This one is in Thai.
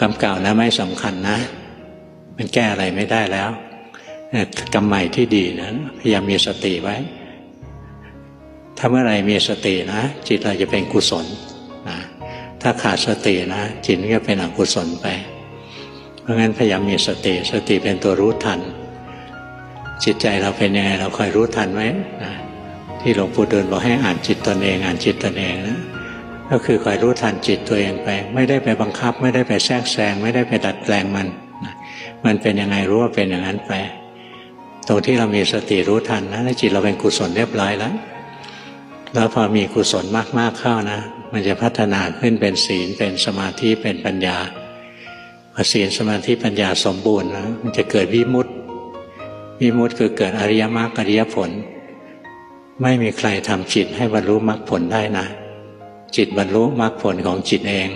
กรรมเก่านะไม่สำคัญนะ มันแก้อะไรไม่ได้แล้วกรรมใหม่ที่ดีนะพยายามมีสติไว้ถ้าเมื่อไรมีสตินะ จิตเราจะเป็นกุศลนะถ้าขาดสตินะ จิตก็เป็นอกุศลไป เพราะงั้นพยายามมีสติ สติเป็นตัวรู้ทัน จิตใจเราเป็นยังไงเราคอยรู้ทันไว้นะที่หลวงปู่ดูลบอกให้อ่านจิตตนเอง อ่านจิตตนเองนะ ก็คือคอยรู้ทันจิตตัวเองไป ไม่ได้ไปบังคับ ไม่ได้ไปแทรกแซง ไม่ได้ไปดัดแปลงมันนะมันเป็นยังไงรู้ว่าเป็นอย่างนั้นไป ตรงที่เรามีสติรู้ทันนะแล้วจิตเราเป็นกุศลเรียบร้อยแล้ว แล้วพอมีกุศลมากๆเข้านะ มันจะพัฒนาขึ้นเป็นศีลเป็นสมาธิเป็นปัญญาพอศีลสมาธิปัญญาสมบูรณ์นะมันจะเกิดวิมุตติวิมุตติคือเกิดอริยมรรคอริยผล ไม่มีใครทำจิตให้บรรลุมรรคผลได้นะ จิตบรรลุมรรคผลของจิตเอง